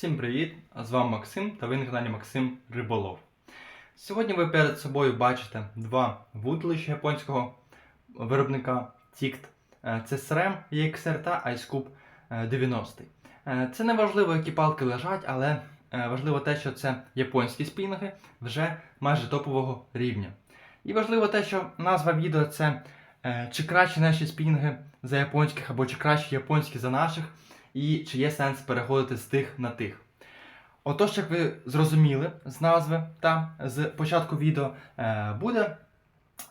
Всім привіт! З вами Максим та ви на каналі Максим Риболов. Сьогодні ви перед собою бачите два вудлища японського виробника Тікт. Е, Це SRAM EXR та е, 90. Е, Це не важливо, які палки лежать, але е, важливо те, що це японські спінги вже майже топового рівня. І важливо те, що назва відео це е, чи кращі наші спінги за японських або чи кращі японські за наших і чи є сенс переходити з тих на тих. Отож, як ви зрозуміли з назви та з початку відео, е, буде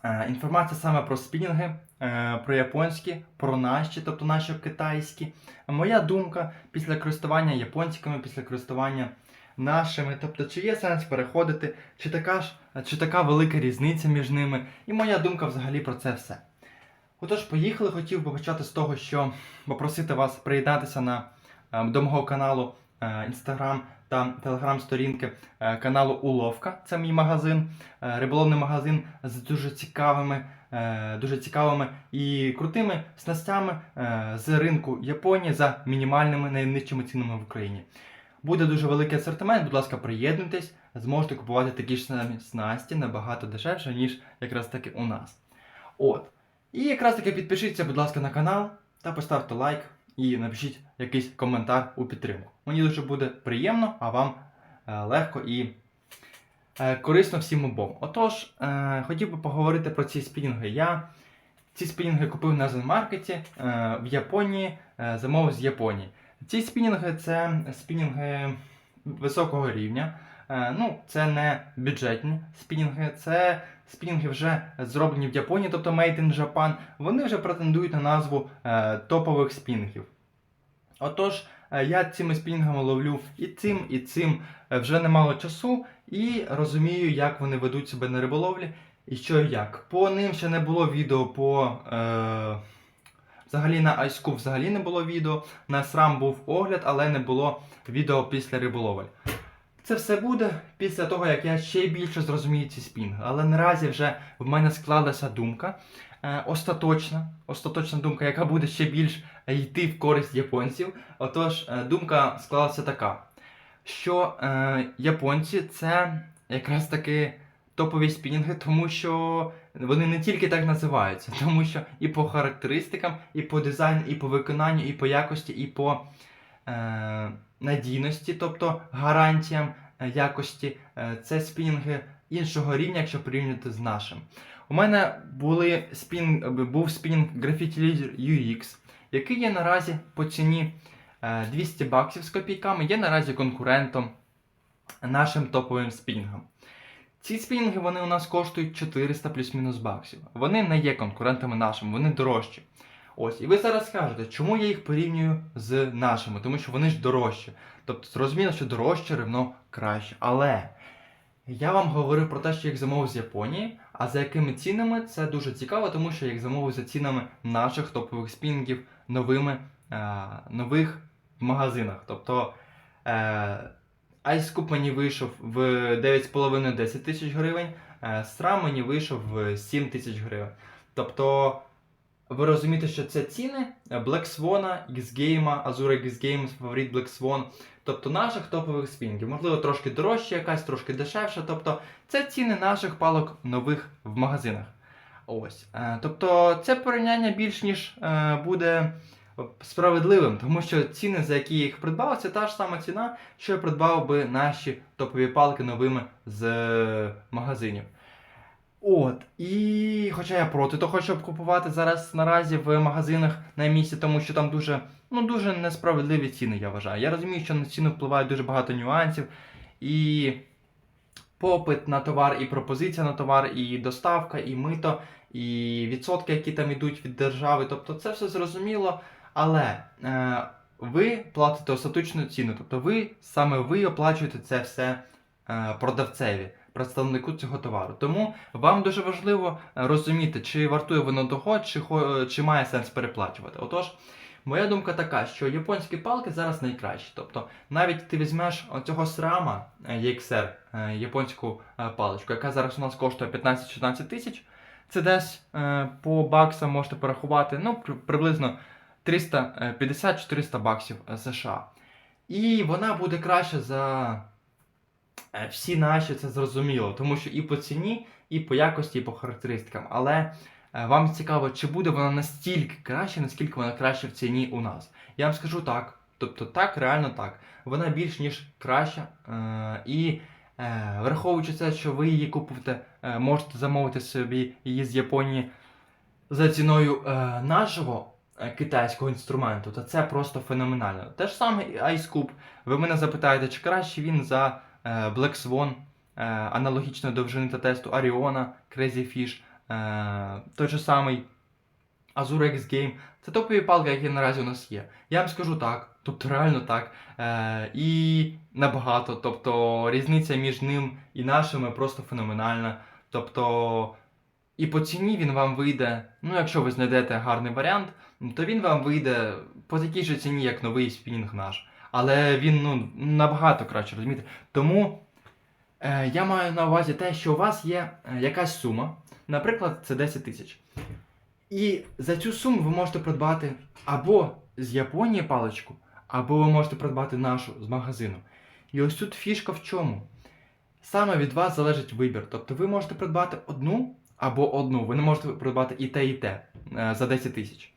е, інформація саме про спінінги, е, про японські, про наші, тобто наші китайські. Моя думка після користування японськими, після користування нашими, тобто, чи є сенс переходити, чи така ж, чи така велика різниця між ними, і моя думка взагалі про це все. Отож, поїхали, хотів би почати з того, що попросити вас приєднатися на, е, до мого каналу Інстаграм та телеграм-сторінки е, каналу Уловка. Це мій магазин, е, риболовний магазин з дуже цікавими, е, дуже цікавими і крутими снастями е, з ринку Японії за мінімальними найнижчими цінами в Україні. Буде дуже великий асортимент, будь ласка, приєднуйтесь, зможете купувати такі ж самі снасті набагато дешевше, ніж якраз таки у нас. От. І якраз таки підпишіться, будь ласка, на канал та поставте лайк і напишіть якийсь коментар у підтримку. Мені дуже буде приємно, а вам е, легко і е, корисно всім обом. Отож, е, хотів би поговорити про ці спінінги. Я ці спінінги купив на Зенмаркеті в Японії, замовив з Японії. Ці спінінги це спінінги високого рівня. Ну, це не бюджетні спінінги, це спінінги вже зроблені в Японії, тобто Made in Japan. Вони вже претендують на назву е, топових спінінгів. Отож, е, я цими спінінгами ловлю і цим, і цим е, вже немало часу, і розумію, як вони ведуть себе на риболовлі і що і як. По ним ще не було відео по. Е, Взагалі на iScoop взагалі не було відео. На SRAM був огляд, але не було відео після риболовель. Це все буде після того, як я ще більше зрозумію ці спінги. Але наразі вже в мене склалася думка. Е, остаточна, остаточна думка, яка буде ще більш йти в користь японців. Отож, е, думка склалася така, що е, японці це якраз таки топові спінінги, тому що вони не тільки так називаються, тому що і по характеристикам, і по дизайну, і по виконанню, і по якості, і по е, надійності, тобто гарантіям е, якості. Е, це спінінги іншого рівня, якщо порівняти з нашим. У мене були спін, був спінінг Graffiti Leader UX, який є наразі по ціні е, 200 баксів з копійками, є наразі конкурентом нашим топовим спінінгам. Ці спінінги вони у нас коштують 400 плюс-мінус баксів. Вони не є конкурентами нашим, вони дорожчі. Ось, і ви зараз скажете, чому я їх порівнюю з нашими, тому що вони ж дорожчі. Тобто зрозуміло, що дорожче рівно краще. Але я вам говорив про те, що їх замовив з Японії, а за якими цінами це дуже цікаво, тому що я їх замовив за цінами наших топових спінінгів новими, е, нових магазинах. Тобто е, мені вийшов в 9,5-10 тисяч гривень, е, SRAM мені вийшов в 7 тисяч гривень. Тобто ви розумієте, що це ціни Black Swan, X-Game, Azure X-Game, фаворит Black Swan, тобто наших топових спінгів. Можливо, трошки дорожче, якась, трошки дешевше. Тобто це ціни наших палок нових в магазинах. Ось. Е, Тобто це порівняння більш ніж е, буде справедливим, тому що ціни, за які я їх придбав, це та ж сама ціна, що я придбав би наші топові палки новими з е, магазинів. От, і хоча я проти того, щоб купувати зараз наразі в магазинах на місці, тому що там дуже, ну, дуже несправедливі ціни, я вважаю. Я розумію, що на ціну впливає дуже багато нюансів. І попит на товар, і пропозиція на товар, і доставка, і мито, і відсотки, які там йдуть від держави. Тобто це все зрозуміло. Але е, ви платите остаточну ціну, тобто ви саме ви оплачуєте це все е, продавцеві, представнику цього товару. Тому вам дуже важливо е, розуміти, чи вартує воно того, чи, чи має сенс переплачувати. Отож, моя думка така, що японські палки зараз найкращі. Тобто, навіть ти візьмеш оцього срама е, EXR, е, японську е, паличку, яка зараз у нас коштує 15-16 тисяч. Це десь е, по баксам можете порахувати, ну, приблизно 350-400 баксів е, США. І вона буде краще за е, всі наші, це зрозуміло. Тому що і по ціні, і по якості, і по характеристикам. Але е, вам цікаво, чи буде вона настільки краще, наскільки вона краще в ціні у нас. Я вам скажу так. Тобто так, реально так. Вона більш ніж краща. Е, і е, враховуючи це, що ви її купите, е, можете замовити собі її з Японії за ціною е, нашого е, китайського інструменту, то це просто феноменально. Те ж саме і Ice Cube. Ви мене запитаєте, чи краще він за е, Black Swan, е, аналогічної довжини та тесту Ariona, Crazy Fish, е, той же самий Azure X Game. Це топові палки, які наразі у нас є. Я вам скажу так, тобто реально так. Е, і набагато. Тобто різниця між ним і нашими просто феноменальна. Тобто, і по ціні він вам вийде, ну якщо ви знайдете гарний варіант, то він вам вийде по такій же ціні, як новий спінінг наш. Але він ну, набагато краще, розумієте? Тому е, я маю на увазі те, що у вас є е, якась сума, наприклад, це 10 тисяч. І за цю суму ви можете придбати або з Японії паличку, або ви можете придбати нашу з магазину. І ось тут фішка в чому? Саме від вас залежить вибір. Тобто ви можете придбати одну або одну. Ви не можете придбати і те, і те е, за 10 тисяч.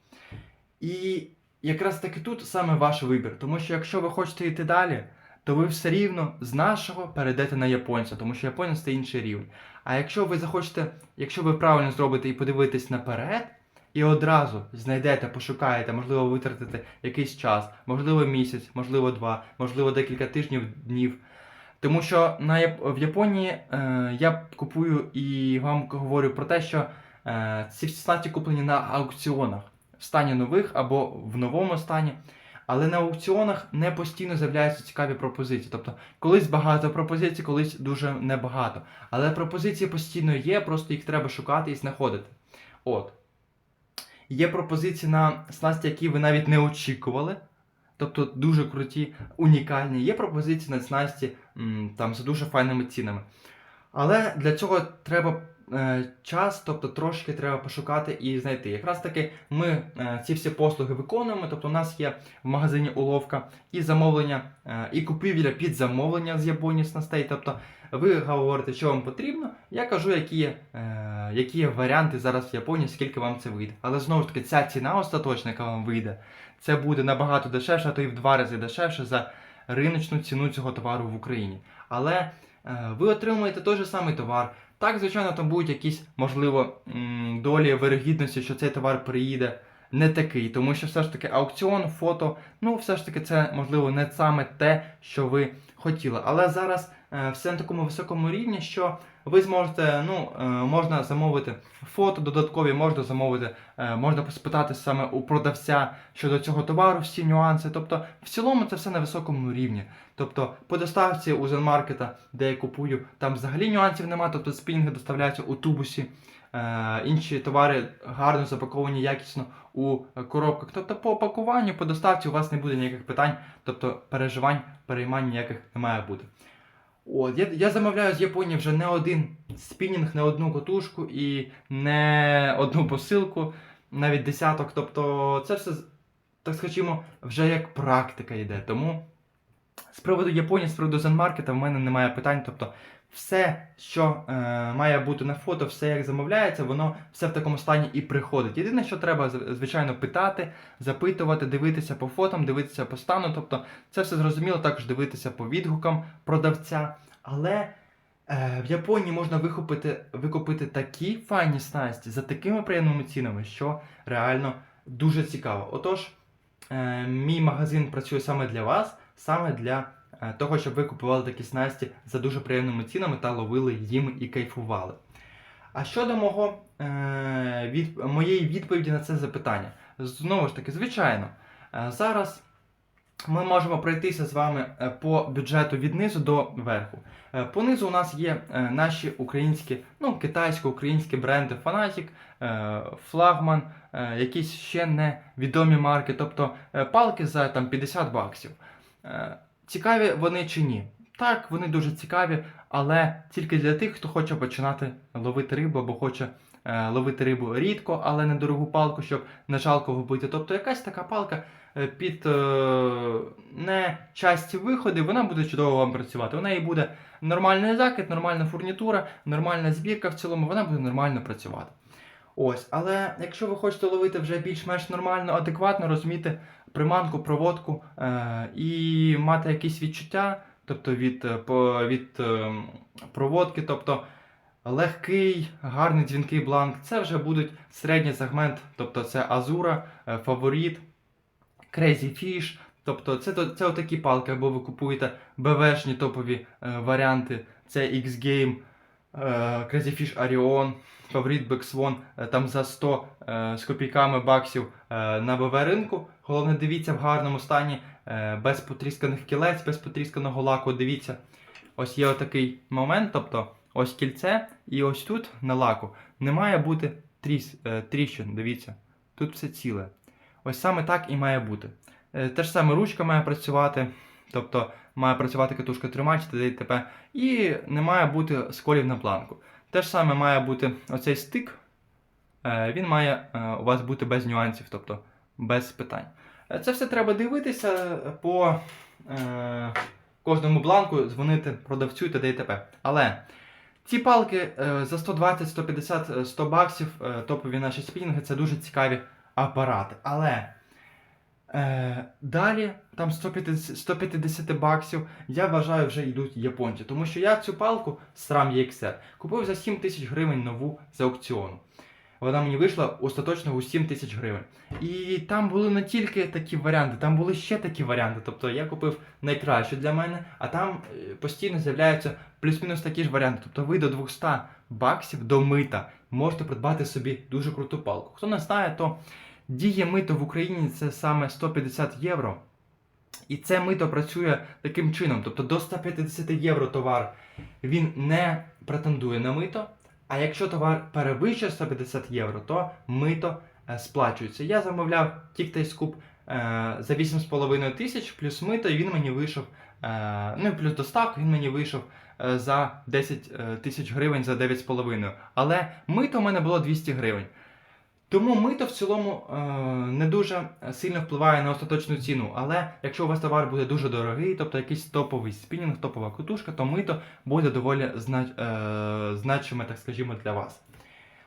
І якраз таки тут саме ваш вибір. Тому що якщо ви хочете йти далі, то ви все рівно з нашого перейдете на японця, тому що японець це інший рівень. А якщо ви захочете, якщо ви правильно зробите і подивитесь наперед, і одразу знайдете, пошукаєте, можливо, витратите якийсь час, можливо, місяць, можливо, два, можливо, декілька тижнів, днів. Тому що на, в Японії е, я купую і вам говорю про те, що е, ці всі снасті куплені на аукціонах в стані нових або в новому стані. Але на аукціонах не постійно з'являються цікаві пропозиції. Тобто, колись багато пропозицій, колись дуже небагато. Але пропозиції постійно є, просто їх треба шукати і знаходити. От. Є пропозиції на снасті, які ви навіть не очікували. Тобто дуже круті, унікальні. Є пропозиції на снасті там, за дуже файними цінами. Але для цього треба час, тобто трошки треба пошукати і знайти. Якраз таки ми е, ці всі послуги виконуємо. Тобто, у нас є в магазині уловка і замовлення, е, і купівля під замовлення з Японії снастей. Тобто ви говорите, що вам потрібно. Я кажу, які є, е, які є варіанти зараз в Японії, скільки вам це вийде. Але знову ж таки, ця ціна остаточна, яка вам вийде, це буде набагато дешевше, а то і в два рази дешевше за риночну ціну цього товару в Україні. Але е, ви отримуєте той же самий товар. Так, звичайно, там будуть якісь, можливо, долі вирогідності, що цей товар приїде не такий, тому що все ж таки аукціон, фото, ну все ж таки це можливо не саме те, що ви хотіли. Але зараз все на такому високому рівні, що ви зможете, ну, е, можна замовити фото додаткові, можна замовити, е, можна спитати саме у продавця щодо цього товару, всі нюанси. Тобто, в цілому це все на високому рівні. Тобто, по доставці у Зенмаркета, де я купую, там взагалі нюансів немає, тобто спінги доставляються у тубусі. Е, інші товари гарно запаковані якісно у коробках. Тобто по пакуванню, по доставці у вас не буде ніяких питань, тобто переживань, переймань ніяких не має бути. От, я, я замовляю з Японії вже не один спінінг, не одну котушку і не одну посилку, навіть десяток. Тобто це все, так скажімо, вже як практика йде. Тому з приводу Японії, з приводу Зенмаркета в мене немає питань. Тобто все, що е, має бути на фото, все як замовляється, воно все в такому стані і приходить. Єдине, що треба, звичайно, питати, запитувати, дивитися по фотам, дивитися по стану. Тобто, це все зрозуміло, також дивитися по відгукам продавця. Але е, в Японії можна викупити, викупити такі файні снасті за такими приємними цінами, що реально дуже цікаво. Отож, е, мій магазин працює саме для вас, саме для того, щоб ви купували такі снасті за дуже приємними цінами та ловили їм і кайфували. А щодо мого, е, від, моєї відповіді на це запитання, знову ж таки, звичайно, е, зараз ми можемо пройтися з вами е, по бюджету від низу до верху. Е, Понизу у нас є е, наші українські, ну, китайсько-українські бренди Fanatic, е, Флагман, е, якісь ще невідомі марки, тобто е, палки за там, 50 баксів. Цікаві вони чи ні? Так, вони дуже цікаві, але тільки для тих, хто хоче починати ловити рибу або хоче е, ловити рибу рідко, але недорогу палку, щоб не жалко вбити. Тобто якась така палка е, під е, не часті виходи, вона буде чудово вам працювати. У неї буде нормальний закид, нормальна фурнітура, нормальна збірка в цілому, вона буде нормально працювати. Ось, але якщо ви хочете ловити вже більш-менш нормально, адекватно, розуміти приманку, проводку е, і мати якісь відчуття, тобто від, е, по, від е, проводки, тобто легкий, гарний дзвінкий бланк, це вже будуть середній сегмент, тобто це Азура, е, Фаворіт, Crazy Fish, тобто це, це отакі палки, або ви купуєте БВшні топові е, варіанти, це X-Game, Crazy Fish Arion, Фаворит е, там за 100 е, з копійками баксів е, на БВ ринку. Головне, дивіться в гарному стані, е, без потрісканих кілець, без потрісканого лаку. Дивіться, ось є отакий момент, тобто ось кільце, і ось тут на лаку не має бути тріс, е, тріщин. Дивіться, тут все ціле. Ось саме так і має бути. Е, Те ж саме ручка має працювати, тобто має працювати катушка тримач, т.д. і не має бути сколів на планку. Те ж саме має бути оцей стик, е, він має е, у вас бути без нюансів, тобто без питань. Е, Це все треба дивитися по кожному бланку, дзвонити продавцю і т.д. і т.п. Але ці палки за 120, 150, е, 100 баксів, топові наші спінінги, це дуже цікаві апарати. Але е, далі, там 150, 150 баксів, я вважаю, вже йдуть японці. Тому що я цю палку SRAM EXR купив за 7 тисяч гривень нову з аукціону. Вона мені вийшла остаточно у 7 тисяч гривень. І там були не тільки такі варіанти, там були ще такі варіанти. Тобто я купив найкраще для мене, а там е, постійно з'являються плюс-мінус такі ж варіанти. Тобто ви до 200 баксів до мита можете придбати собі дуже круту палку. Хто не знає, то діє мито в Україні це саме 150 євро. І це мито працює таким чином. Тобто до 150 євро товар він не претендує на мито. А якщо товар перевищує 150 євро, то мито е, сплачується. Я замовляв тік-тейскуп е, за 8,5 тисяч плюс мито, і він мені вийшов, е, ну і плюс доставка, він мені вийшов за 10 е, тисяч гривень за 9,5. Але мито у мене було 200 гривень. Тому мито в цілому е, не дуже сильно впливає на остаточну ціну. Але якщо у вас товар буде дуже дорогий, тобто якийсь топовий спінінг, топова катушка, то мито буде доволі знач, е, значиме, так скажімо, для вас.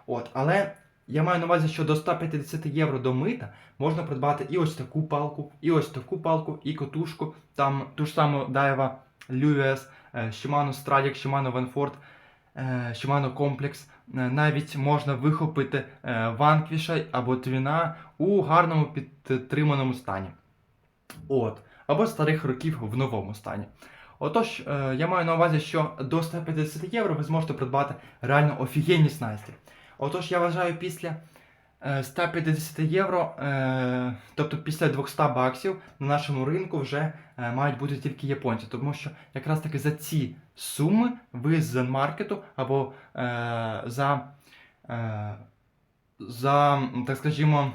От, але я маю на увазі, що до 150 євро до мита можна придбати і ось таку палку, і ось таку палку, і катушку. Там ту ж саму Daiwa Lewis, е, Shimano Stradic, Shimano Vanford, е, Shimano Complex. Е, Навіть можна вихопити е, ванквіша або твіна у гарному підтриманому стані. От. Або старих років в новому стані. Отож, е, я маю на увазі, що до 150 євро ви зможете придбати реально офігенні снасті. Отож, я вважаю, після 150 євро, е, тобто після 200 баксів, на нашому ринку вже е, мають бути тільки японці, тому що якраз таки за ці суми ви з Zenmarket або е, за, е, за, так скажімо,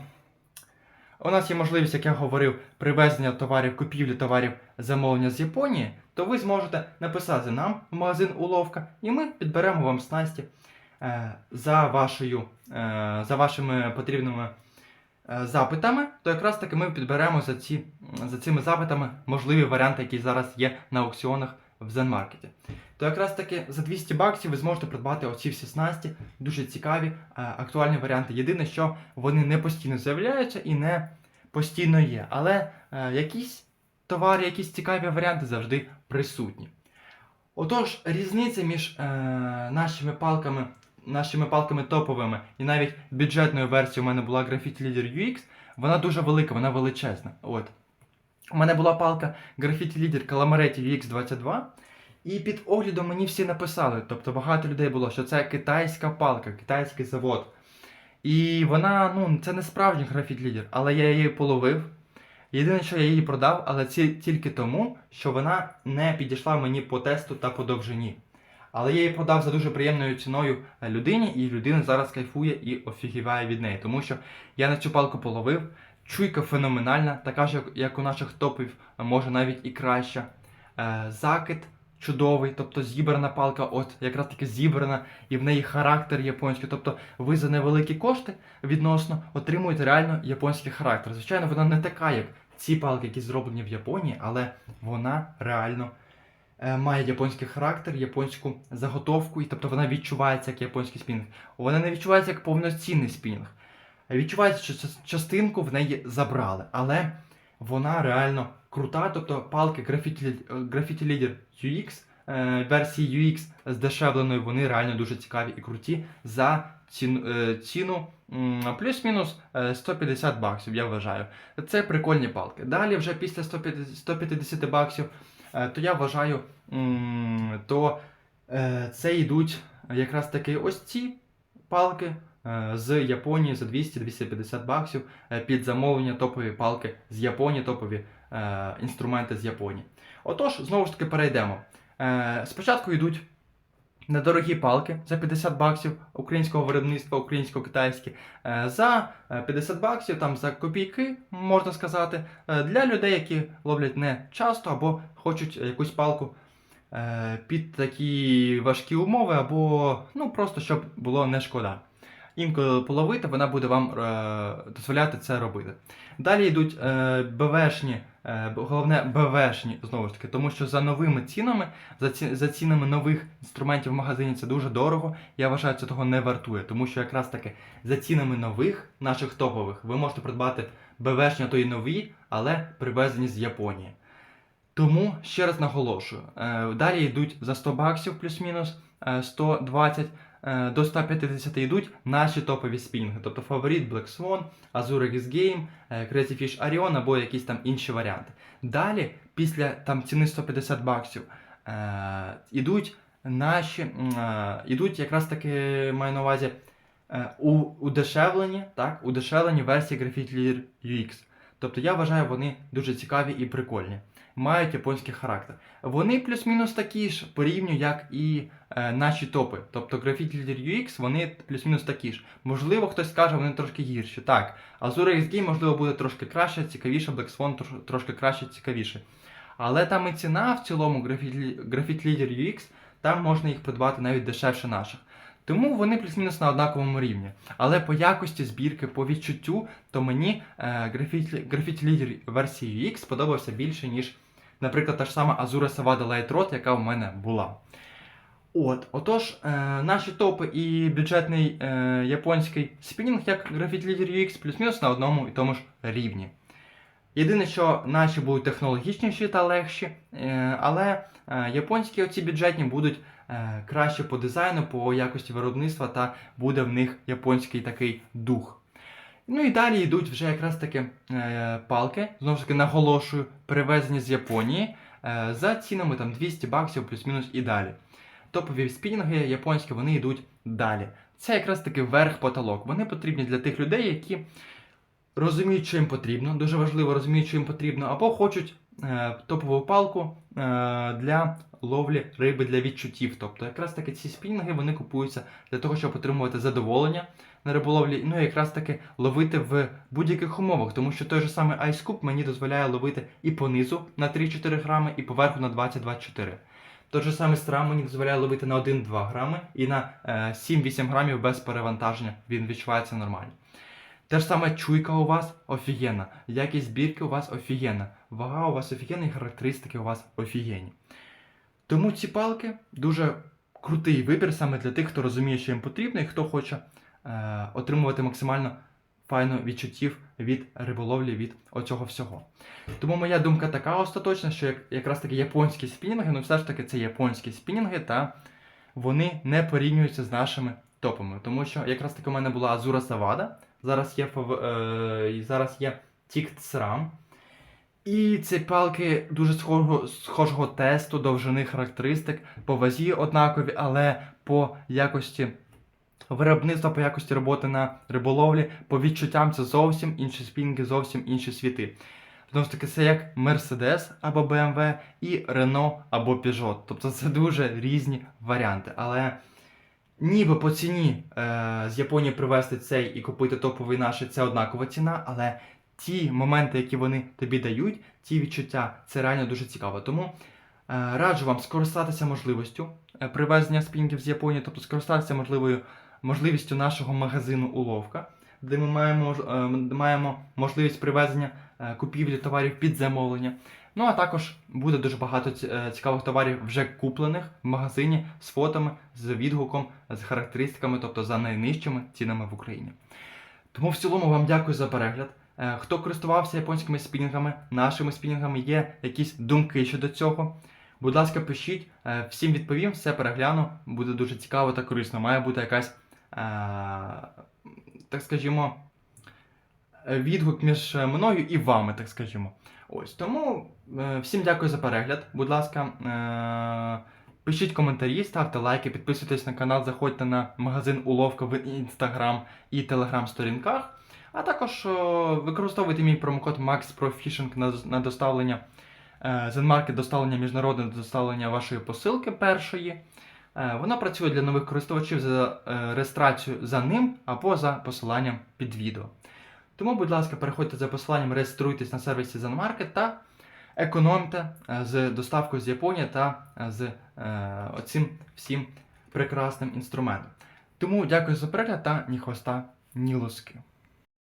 у нас є можливість, як я говорив, привезення товарів, купівлі товарів замовлення з Японії, то ви зможете написати нам в магазин Уловка, і ми підберемо вам снасті. е, за, вашою, е, за вашими потрібними е, запитами, то якраз таки ми підберемо за, ці, за цими запитами можливі варіанти, які зараз є на аукціонах в Зенмаркеті. То якраз таки за 200 баксів ви зможете придбати оці всі снасті, дуже цікаві, е, актуальні варіанти. Єдине, що вони не постійно з'являються і не постійно є. Але е, якісь товари, якісь цікаві варіанти завжди присутні. Отож, різниця між е, нашими палками, нашими палками топовими і навіть бюджетною версією у мене була Graffiti Leader UX, вона дуже велика, вона величезна. От. У мене була палка Graffiti Leader Calamaretti UX22, і під оглядом мені всі написали, тобто багато людей було, що це китайська палка, китайський завод. І вона, ну, це не справжній графіт лідер, але я її половив. Єдине, що я її продав, але ці, тільки тому, що вона не підійшла мені по тесту та по довжині. Але я її продав за дуже приємною ціною людині, і людина зараз кайфує і офігіває від неї. Тому що я на цю палку половив. Чуйка феноменальна, така ж, як- у наших топів, може навіть і краща. Е, закид чудовий, тобто зібрана палка, от якраз таки зібрана, і в неї характер японський. Тобто ви за невеликі кошти відносно отримуєте реально японський характер. Звичайно, вона не така, як ці палки, які зроблені в Японії, але вона реально е, має японський характер, японську заготовку, і тобто вона відчувається як японський спінінг. Вона не відчувається як повноцінний спінінг. Відчувається, що частинку в неї забрали, але вона реально крута. Тобто палки Graffiti, Leader UX, е, версії UX здешевленої, вони реально дуже цікаві і круті за ціну, е, плюс-мінус е, 150 баксів, я вважаю. Це прикольні палки. Далі, вже після 150, 150 баксів, е, то я вважаю, то е, це йдуть якраз таки ось ці палки е, з Японії за 200-250 баксів е, під замовлення топові палки з Японії, топові е, інструменти з Японії. Отож, знову ж таки перейдемо. Е, спочатку йдуть недорогі палки за 50 баксів українського виробництва, українсько-китайські. Е, за е, 50 баксів, там за копійки, можна сказати, е, для людей, які ловлять не часто або хочуть якусь палку е, під такі важкі умови, або ну, просто щоб було не шкода. Інколи половити, вона буде вам е, дозволяти це робити. Далі йдуть е, БВшні, е, головне БВшні, знову ж таки, тому що за новими цінами, за, ці, за цінами нових інструментів в магазині це дуже дорого. Я вважаю, це того не вартує, тому що якраз таки за цінами нових наших топових ви можете придбати БВшні, а то й нові, але привезені з Японії. Тому ще раз наголошую: е, далі йдуть за 100 баксів плюс-мінус, е, 120 е, до 150 йдуть наші топові спінінги, тобто фаворит Black Swan, Azure X Game, е, Crazy Fish Arion або якісь там інші варіанти. Далі, після там ціни 150 баксів, е, ідуть наші, е, ідуть якраз таки маю на увазі е, удешевлені, так, удешевлені версії Leader UX. Тобто я вважаю, вони дуже цікаві і прикольні. Мають японський характер. Вони плюс-мінус такі ж по рівню, як і е, наші топи. Тобто Graffiti Leader UX, вони плюс-мінус такі ж. Можливо, хтось скаже, вони трошки гірші. Так, Azure X Game, можливо, буде трошки краще, цікавіше, Black Swan трош- трошки краще, цікавіше. Але там і ціна в цілому Graffiti Leader UX, там можна їх придбати навіть дешевше наших. Тому вони плюс-мінус на однаковому рівні. Але по якості збірки, по відчуттю, то мені е, Graffiti Leader версії UX сподобався більше, ніж, наприклад, та ж сама Azure Savada Light яка в мене була. От, отож, е, наші топи і бюджетний е, японський спінінг, як Graffiti Leader UX, плюс-мінус на одному і тому ж рівні. Єдине, що наші будуть технологічніші та легші, е, але е, японські оці бюджетні будуть е, краще по дизайну, по якості виробництва, та буде в них японський такий дух. Ну і далі йдуть вже якраз таки е, палки, знову ж таки наголошую, привезені з Японії е, за цінами там 200 баксів плюс-мінус і далі. Топові спінінги японські вони йдуть далі. Це якраз таки верх-потолок. Вони потрібні для тих людей, які розуміють, що їм потрібно, дуже важливо розуміють, що їм потрібно, або хочуть е, топову палку е, для ловлі риби для відчуттів. Тобто, якраз таки ці спінінги вони купуються для того, щоб отримувати задоволення на риболовлі, ну якраз таки ловити в будь-яких умовах, тому що той же самий Ice Scoop мені дозволяє ловити і по низу на 3-4 грами, і поверху на 20-24. Той же самий страм мені дозволяє ловити на 1-2 грами і на е, 7-8 грамів без перевантаження. Він відчувається нормально. Те ж саме чуйка у вас офігенна, якість збірки у вас офігенна, вага у вас офігенна і характеристики у вас офігенні. Тому ці палки дуже крутий вибір саме для тих, хто розуміє, що їм потрібно, і хто хоче е, отримувати максимально файно відчуттів від риболовлі, від оцього всього. Тому моя думка така остаточна, що як, якраз таки японські спінінги, ну все ж таки це японські спінінги, та вони не порівнюються з нашими топами. Тому що якраз таки у мене була Азура Савада, зараз є, фав... е... зараз є Тікт SRAM. І ці палки дуже схожого, схожого тесту, довжини характеристик, по вазі однакові, але по якості виробництва, по якості роботи на риболовлі, по відчуттям це зовсім інші спінги, зовсім інші світи. Знову ж таки, це як Mercedes або BMW і Renault або Peugeot. Тобто це дуже різні варіанти. Але ніби по ціні е, з Японії привезти цей і купити топовий наш, це однакова ціна, але ті моменти, які вони тобі дають, ті відчуття, це реально дуже цікаво. Тому е, раджу вам скористатися можливістю е, привезення спінгів з Японії, тобто скористатися можливою, можливістю нашого магазину Уловка, де ми маємо, е, маємо можливість привезення е, купівлі товарів під замовлення. Ну а також буде дуже багато е, цікавих товарів вже куплених в магазині з фотами, з відгуком, з характеристиками, тобто за найнижчими цінами в Україні. Тому в цілому вам дякую за перегляд. Хто користувався японськими спінінгами, нашими спінінгами, є якісь думки щодо цього. Будь ласка, пишіть, всім відповім, все перегляну. Буде дуже цікаво та корисно. Має бути якась, так скажімо, е, відгук між мною і вами, так скажімо. Ось тому е, всім дякую за перегляд. Будь ласка, е, пишіть коментарі, ставте лайки, підписуйтесь на канал, заходьте на магазин Уловка в інстаграм і телеграм сторінках. А також використовуйте мій промокод MaxProFishing на, на доставлення е, Zenmarket доставлення міжнародне доставлення вашої посилки першої. Е, Воно працює для нових користувачів за е, реєстрацію за ним або за посиланням під відео. Тому, будь ласка, переходьте за посиланням, реєструйтесь на сервісі Zenmarket та економте е, з доставкою з Японії та з оцим всім прекрасним інструментом. Тому дякую за перегляд та ні хвоста, ні луски.